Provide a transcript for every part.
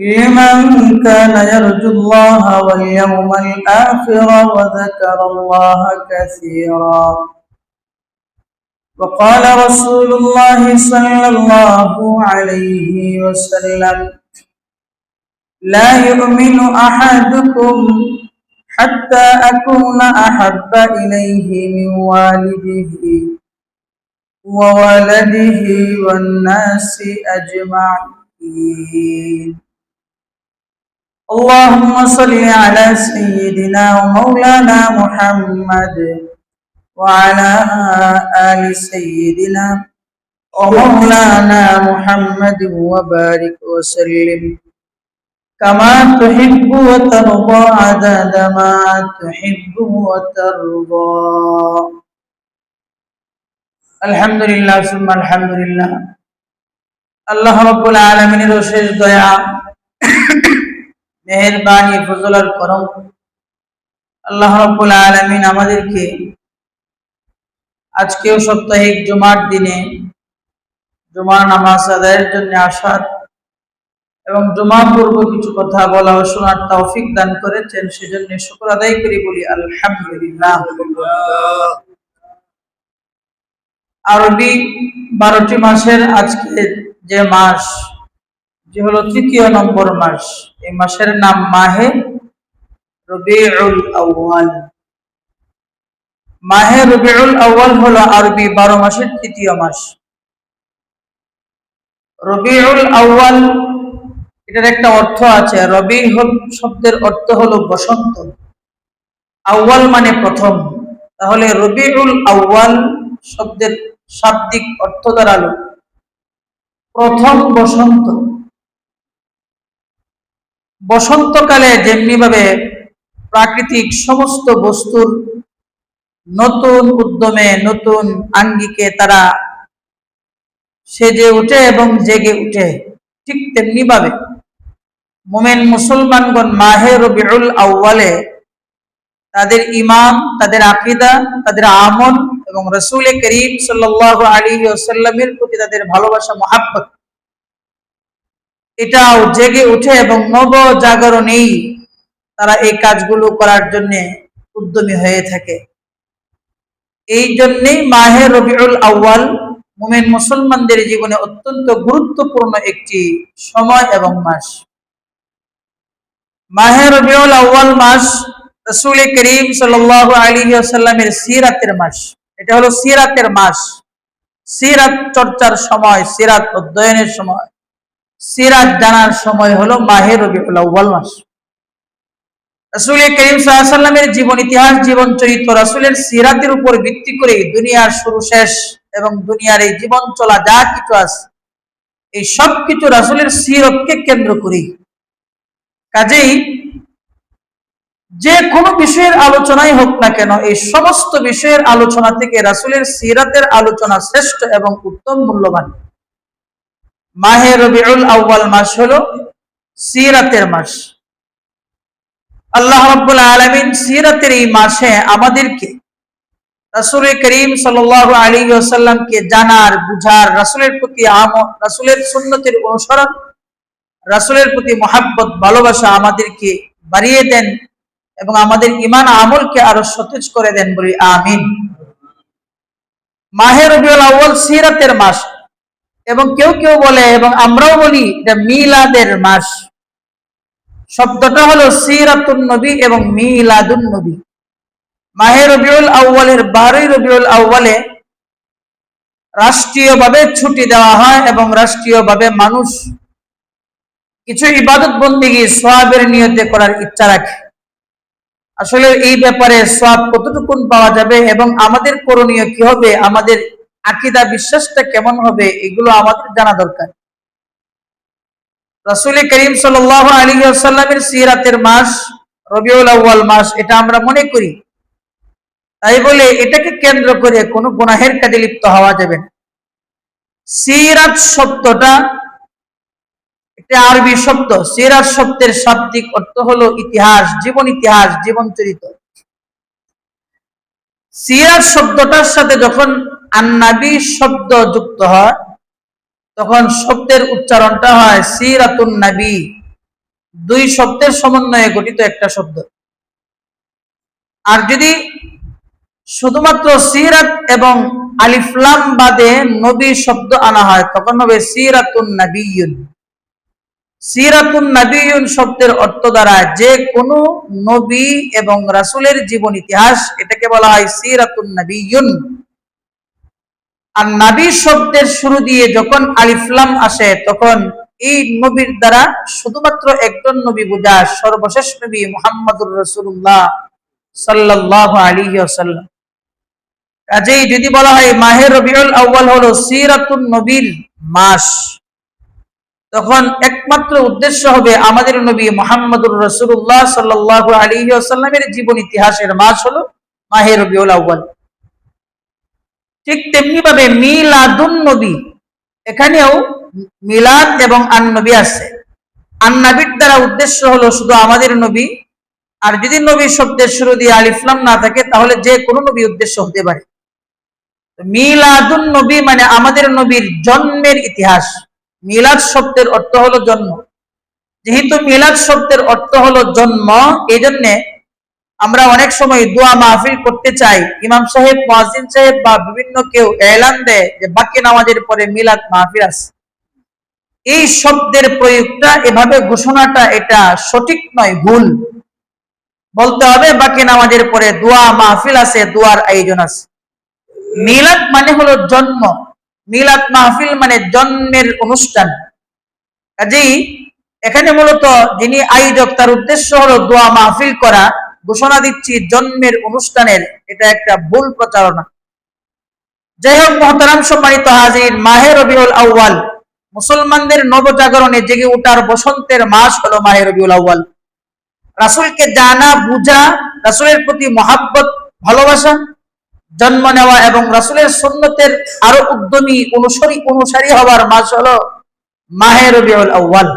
لمن كان يرجو الله واليوم الآخر وذكر الله كثيرا. وقال رسول الله صلى الله عليه وسلم لا يؤمن أحدكم حتى أكون أحب إليه من والده وولده والناس أجمعين. اللهم صل على سيدنا ومولانا محمد وعلى آل سيدنا ومولانا محمد وبارك وسلم كما تحب وترضى عدد ما تحب وترضى الحمد لله ثم الحمد لله আল্লাহ রব্বুল আলমিনের শেষ দয়া মেহেরবানি ফজল আর করম। আল্লাহ রব্বুল আলমিন আমাদেরকে আজকেও সাপ্তাহিক জুমার দিনে জুমার নামাজ আদায়ের জন্য আসার এবং জমা পূর্ব কিছু কথা বলা ও শোনার তৌফিক দান করেছেন, সেজন্য শুকর আদায় করি বলি, আলহামদুলিল্লাহ। আরবি বারোটি মাসের আজকে যে মাস যে হলো তৃতীয় নম্বর মাস। এই মাসের নাম মাহে রবিউল আউয়াল। মাহে রবিউল আউয়াল হলো আরবি বারো মাসের তৃতীয় মাস। রবিউল আউয়াল, এটার একটা অর্থ আছে। রবি শব্দের অর্থ হলো বসন্ত। আউয়াল মানে প্রথম। তাহলে রবিউল আউয়াল শব্দের শাব্দিক অর্থ দাঁড়াল প্রথম বসন্ত। বসন্তকালে যেমনিভাবে প্রাকৃতিক সমস্ত বস্তুর নতুন উদ্যমে, নতুন আঙ্গিকে তারা সেজে উঠে এবং জেগে উঠে, ঠিক তেমনিভাবে মোমেন মুসলমানগণ মাহে রবিউল আউ্বালে তাদের ইমাম তাদের আকিদা, তাদের আমল এবং রসুল করিম সাল্লাহ আলী ওসাল্লামের প্রতি তাদের ভালোবাসা, মহাব্বত এটাও জেগে উঠে এবং নব জাগরণেই তারা এই কাজগুলো করার জন্য উদ্যমী হয়ে থাকে। এই জন্যেই মাহে রবিউল আউ্বাল মোমেন মুসলমানদের জীবনে অত্যন্ত গুরুত্বপূর্ণ একটি সময় এবং মাস। মাহে রবিউল আউ্বাল মাস রসুল করিম সাল আলী আসাল্লামের সিরাতের মাস। এটা হলো সিরাতের মাস। সিরাত চর্চার সময়, সিরাত অধ্যয়নের সময়। সিরাত জানার সময় হলো মাহে রবিউল মাস। করিম জীবন, ইতিহাস, জীবন চরিত্র রাসুলের সিরাতের উপর ভিত্তি করে দুনিয়ার শুরু শেষ এবং দুনিয়ার এই জীবন চলা যা কিছু আছে, এই সব কিছু রাসুলের সিরতকে কেন্দ্র করি কাজেই যে কোনো বিষয়ের আলোচনাই হোক না কেন, এই সমস্ত বিষয়ের আলোচনা থেকে রাসুলের সিরাতের আলোচনা শ্রেষ্ঠ এবং উত্তম মূল্যবান। মাহে রবিউল আউ্বাল মাস হলো সিরাতের মাস। আল্লাহ রব্বুল আলমিন সিরাতের এই মাসে আমাদেরকে রাসুল করিম সাল আলী জানার, বুঝার, রাসুলের প্রতি রাসুলের সুন্নতের অনুসরণ, রাসুলের প্রতি মহাব্বত, ভালোবাসা আমাদেরকে বাড়িয়ে দেন এবং আমাদের ইমান আমলকে আরও সতেজ করে দেন বলি আমিন। মাহের রবিউল আউ্ল সিরাতের মাস এবং কেউ কেউ বলে, এবং আমরাও বলি এটা মিলাদের মাস। শব্দটা হলো সিরাতুন নবী এবং মিলাদুন নবী। মাহে রবিউল আউ্বালের বারোই রবিউল আউ্বালে রাষ্ট্রীয়ভাবে ছুটি দেওয়া হয় এবং রাষ্ট্রীয়ভাবে মানুষ কিছু ইবাদত বন্দিগি সোয়াবের নিয়তে করার ইচ্ছা রাখে। আসলে এই ব্যাপারে সোয়াব কতটুকুন পাওয়া যাবে এবং আমাদের করণীয় কি হবে? আমাদের আকিদা বিশ্বাসটা কেমন হবে এগুলো আমাদের জানা দরকার। রসুল করিম সাল আলী আসাল্লামের সিরাতের মাস, রবিউল আউ্বাল মাস, এটা আমরা মনে করি। তাই বলে এটাকে কেন্দ্র করে কোনো গুনাহের কাজে লিপ্ত হওয়া যাবে না। সিরাত শব্দটা একটা আরবি শব্দ। সিরাত শব্দের শাব্দিক অর্থ হলো ইতিহাস, জীবন ইতিহাস, জীবন চরিত্র। সিরাত শব্দটার সাথে যখন আন্নাবি শব্দ যুক্ত হয়, তখন শব্দের উচ্চারণটা হয় সিরাতুন নাবি। দুই শব্দের সমন্বয়ে গঠিত একটা শব্দ। আর যদি শুধুমাত্র সিরাত এবং আলিফলাম বাদে নবী শব্দ আনা হয়, তখন হবে সিরাতুন নাবিয়ুন সিরাতুন নাবিয়ুন শব্দের অর্থ দ্বারা যে কোনো নবী এবং রাসুলের জীবন ইতিহাস, এটাকে বলা হয় সিরাতুন নাবিয়ুন আর নাবি শব্দের শুরু দিয়ে যখন আলিফলাম আসে, তখন এই নবীর দ্বারা শুধুমাত্র একজন নবী বোঝা সর্বশেষ নবী মোহাম্মদুর রসুল্লাহ সাল্লাহ আলী আসাল্লাম কাজেই যদি বলা হয় মাহের রবিউল আউ্বাল হলো সিরাতুন নবীর মাস, তখন একমাত্র উদ্দেশ্য হবে আমাদের নবী মোহাম্মদুর রসুল্লাহ সাল্লাহ আলী আসাল্লামের জীবন ইতিহাসের মাস হলো মাহের রবিউল আউ্বাল ঠিক তেমনি ভাবে মিলাদুন নবী। এখানেও মিলাদ এবং আন্নবী আছে। আন্নাবির দ্বারা উদ্দেশ্য হলো শুধু আমাদের নবী। আর যদি নবী শব্দের শুরু দিয়ে আলিফলাম না থাকে, তাহলে যে কোনো নবী উদ্দেশ্য হতে পারে। মিলাদুন নবী মানে আমাদের নবীর জন্মের ইতিহাস। মিলাদ শব্দের অর্থ হলো জন্ম। যেহেতু মিলাদ শব্দের অর্থ হলো জন্ম এই জন্যে আমরা অনেক সময় দোয়া মাহফিল করতে চাই। ইমাম সাহেব মহাজিন সাহেব বা বিভিন্ন কেউ এলান দেয় যে বাকি নামাজের পরে মিলাদ মাহফিল আছে। এই শব্দের প্রয়োগটা, এভাবে ঘোষণাটা এটা সঠিক নয়, ভুল। বলতে হবে বাকি নামাজের পরে দোয়া মাহফিল আছে, দোয়ার আয়োজন আছে। মিলাদ মানে হলো জন্ম। মিলাদ মাহফিল মানে জন্মের অনুষ্ঠান। কাজেই এখানে মূলত যিনি আয়োজক, তার উদ্দেশ্য হলো দোয়া মাহফিল করা। ঘোষণা দিচ্ছি, জন্মের অনুষ্ঠানের। এটা একটা ভুল প্রচারণা। যাই হোক, মহতারাম সম্মানিত হাজির মাহের রবিউল আউ্বাল মুসলমানদের নবজাগরণে জেগে ওঠার বসন্তের মাস হলো মাহের রবিউল আউ্বাল রাসুলকে জানা, বুঝা, রাসুলের প্রতি মহাব্বত, ভালোবাসা, জন্ম নেওয়া এবং রাসুলের সন্ন্যতের আরও উদ্যমী অনুসারী অনুসারী হওয়ার মাস হলো মাহের রবিউল আউ্বাল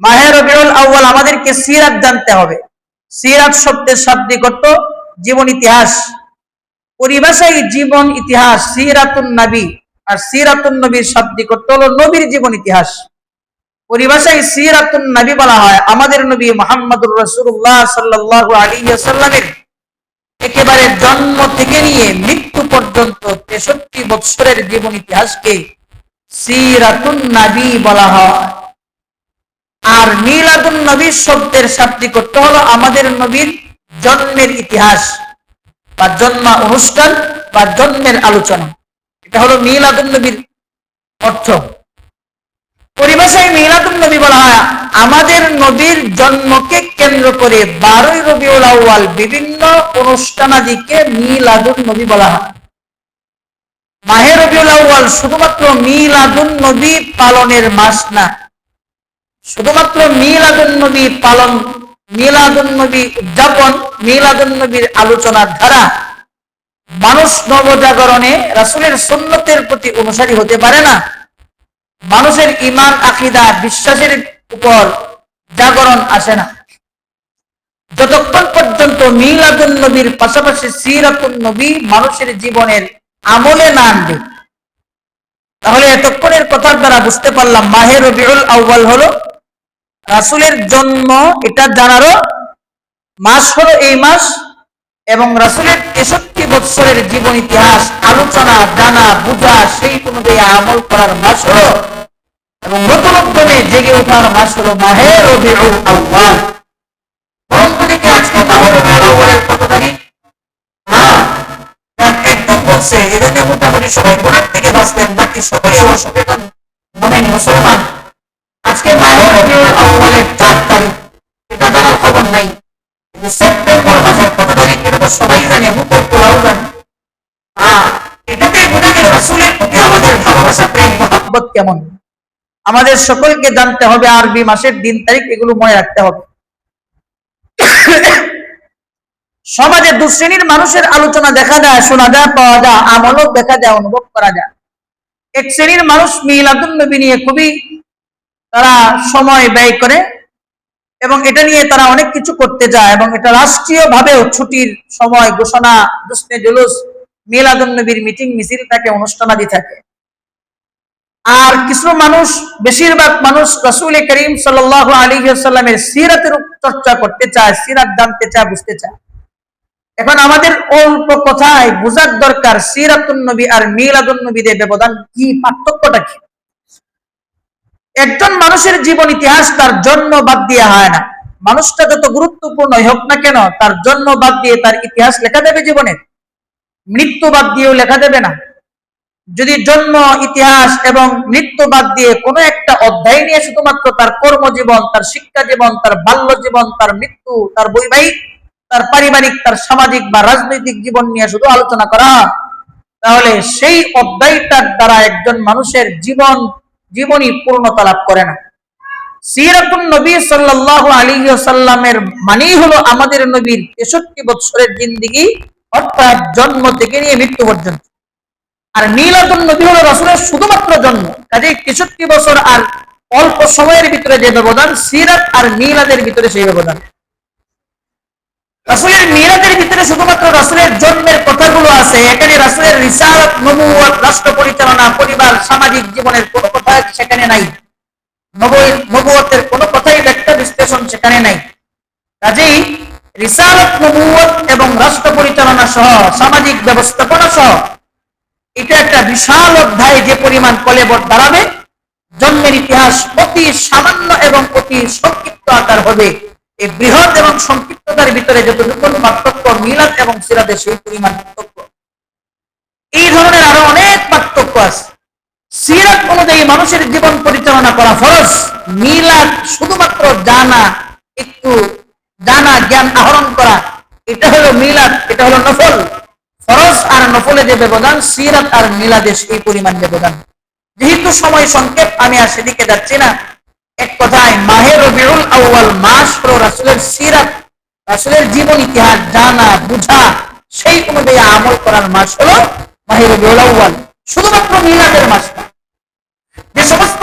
মাহের রবিউল আউ্বাল আমাদেরকে সিরাত জানতে হবে। সিরাত শব্দের শাব্দিক অর্থ জীবন ইতিহাস। পরিভাষায় জীবন ইতিহাস, সিরাতুন নবী। আর সিরাতুন নবীর শাব্দিক অর্থ হলো নবীর জীবন ইতিহাস। পরিভাষায় সিরাতুন নবী বলা হয় আমাদের নবী মোহাম্মদুর রসুল্লাহ সাল্লাহ আলী সাল্লামের একেবারে জন্ম থেকে নিয়ে মৃত্যু পর্যন্ত তেষট্টি বৎসরের জীবন ইতিহাসকে সিরাতুন নবী বলা হয়। আর মিলাদুন নবীর শব্দের শাব্দিক করতে হলো আমাদের নবীর জন্মের ইতিহাস বা জন্মা অনুষ্ঠান বা জন্মের আলোচনা। এটা হলো মিলাদুন নবীর অর্থ। পরিভাষায় মিলাদুন নবী বলা হয়, আমাদের নবীর জন্মকে কেন্দ্র করে বারোই রবিউল আউ্য়াল বিভিন্ন অনুষ্ঠানাদিকে মিলাদুন নবী বলা হয়। মাহে রবিউল শুধুমাত্র মিলাদুন নবী পালনের মাস না শুধুমাত্র মিলাদুন নবী পালন মিলাদুন নবী উদযাপন মিলাদুন নবীর আলোচনার ধারা মানুষ নবজাগরণে রাসুলের সন্ন্যতের প্রতি অনুসারী হতে পারে না। মানুষের ইমান আকিদা, বিশ্বাসের উপর জাগরণ আসে না। যতক্ষণ পর্যন্ত মিলাদুন নবীর পাশাপাশি সিরাতুন নবী মানুষের জীবনের আমলে না আনবে, তাহলে এতক্ষণের কথার দ্বারা বুঝতে পারলাম মাহের রবিউল আউ্বাল হলো রাসুলের জন্ম এটা জানারও মাস হলো এই মাস এবং রাসুলের তেষট্টি বৎসরের জীবন ইতিহাস, আলোচনা, জানা, বুঝা, সেই অনুযায়ী আমল করার মাস হলো এবং নতুন উদ্যমে জেগে ওঠার মাস হলো মাহের রবিউল আউ্বাল সবাই থেকে বাঁচলেন বাকি সবাই অসচেতন মনে মুসলমান। কেমন আমাদের সকলকে জানতে হবে আরবি মাসের দিন তারিখ, এগুলো মনে রাখতে হবে। সমাজে দু শ্রেণির মানুষের আলোচনা দেখা যায়, শোনা যায়, পাওয়া যায়, আমলও দেখা যায়, অনুভব করা যায়। এক শ্রেণির মানুষ মিলাদুল নবী নিয়ে খুবই তারা সময় ব্যয় করে এবং এটা নিয়ে তারা অনেক কিছু করতে যায় এবং এটা রাষ্ট্রীয় ভাবেও ছুটির সময়, ঘোষণা জুলুস মিলাদুল নবীর মিটিং, মিছিল থাকে, অনুষ্ঠানাদি থাকে। আর কিছু মানুষ, বেশিরভাগ মানুষ রসুল করিম সাল আলী সাল্লামের সিরাতের চর্চা করতে চায়, সিরাত জানতে চায়, বুঝতে চায়। এখন আমাদের অল্প কথায় বোঝার দরকার সিরাতুন নবী আর মিলাদুন নবীদের ব্যবধান কি, পার্থক্যটা কি? একজন মানুষের জীবন ইতিহাস তার জন্ম বাদ দিয়ে হয় না। মানুষটা যত গুরুত্বপূর্ণ হোক না কেন, তার জন্ম বাদ দিয়ে তার ইতিহাস লেখা দেবে জীবনের মৃত্যু বাদ দিয়েও লেখা দেবে না। যদি জন্ম, ইতিহাস এবং মৃত্যু বাদ দিয়ে কোনো একটা অধ্যায় নিয়ে শুধুমাত্র তার কর্মজীবন, তার শিক্ষা জীবন তার বাল্য জীবন তার মৃত্যু, তার বৈবাহিক, তার পারিবারিক, তার সামাজিক বা রাজনৈতিক জীবন নিয়ে শুধু আলোচনা করা, তাহলে সেই অধ্যায়টার দ্বারা একজন মানুষের জীবন, জীবনই পূর্ণতা লাভ করে না। সিরাতুন নবী সাল্লাল্লাহু আলাইহি ওয়াসাল্লামের মানেই হলো আমাদের নবীর 63 বছরের জিন্দেগি, অর্থাৎ জন্ম থেকে নিয়ে মৃত্যু পর্যন্ত। আর মিলাদুন নবী হলো রাসূলের শুধুমাত্র জন্ম। কাজে 63 বছর আর অল্প সময়ের ভিতরে যে ব্যবধান, সিরাত আর মিলাদের ভিতরে সেই ব্যবধান। রাসূলের মিলাদের ভিতরে শুধুমাত্র রাসূলের জন্মের কথাগুলো আছে। এখানে রাসূলের রিসালাত নবুয়ত রাষ্ট্র পরিচালনা, পরিবার, সামাজিক জীবনের কোনো কথা সেখানে নাই। নবুয়তের কোনো কথাই ব্যাখ্যা, বিশ্লেষণ সেখানে নাই। কাজেই রিসালাত নবুয়ত এবং রাষ্ট্র পরিচালনা সহ সামাজিক ব্যবস্থাপনা সহ এটা একটা বিশাল অধ্যায় যে পরিমাণ কলেবর দাঁড়াবে। জন্মের ইতিহাস অতি সামান্য এবং অতি সংক্ষিপ্ত আকার হবে। এই বৃহৎ এবং সংক্ষিপ্ততার ভিতরে যতটুকু পার্থক্য, মিলাদ এবং সিরাদের সেই পরিমাণ পার্থক্য। এই ধরনের আরও অনেক পার্থক্য আছে। সিরাত অনুযায়ী মানুষের জীবন পরিচালনা করা ফরজ। মিলাদ শুধুমাত্র জানা, একটু জানা, জ্ঞান আহরণ করা, এটা হলো মিলাদ, এটা হলো নফল। নফলে যে ব্যবধান, সিরাত আর মিলাদে সেই পরিমাণ ব্যবধান। যেহেতু সময় সংক্ষেপ, আমি আর সেদিকে যাচ্ছি না। এক কথায় মাহের রবিউল আউয়াল মাস হলো রাসুলের সিরাত। রাসুলের জীবন ইতিহাস, জানা, বুঝা, সেই অনুযায়ী আমল করার মাস হলো মাহের রবিউল আউয়াল। শুধুমাত্র মিলাদের মাস না, যে সমস্ত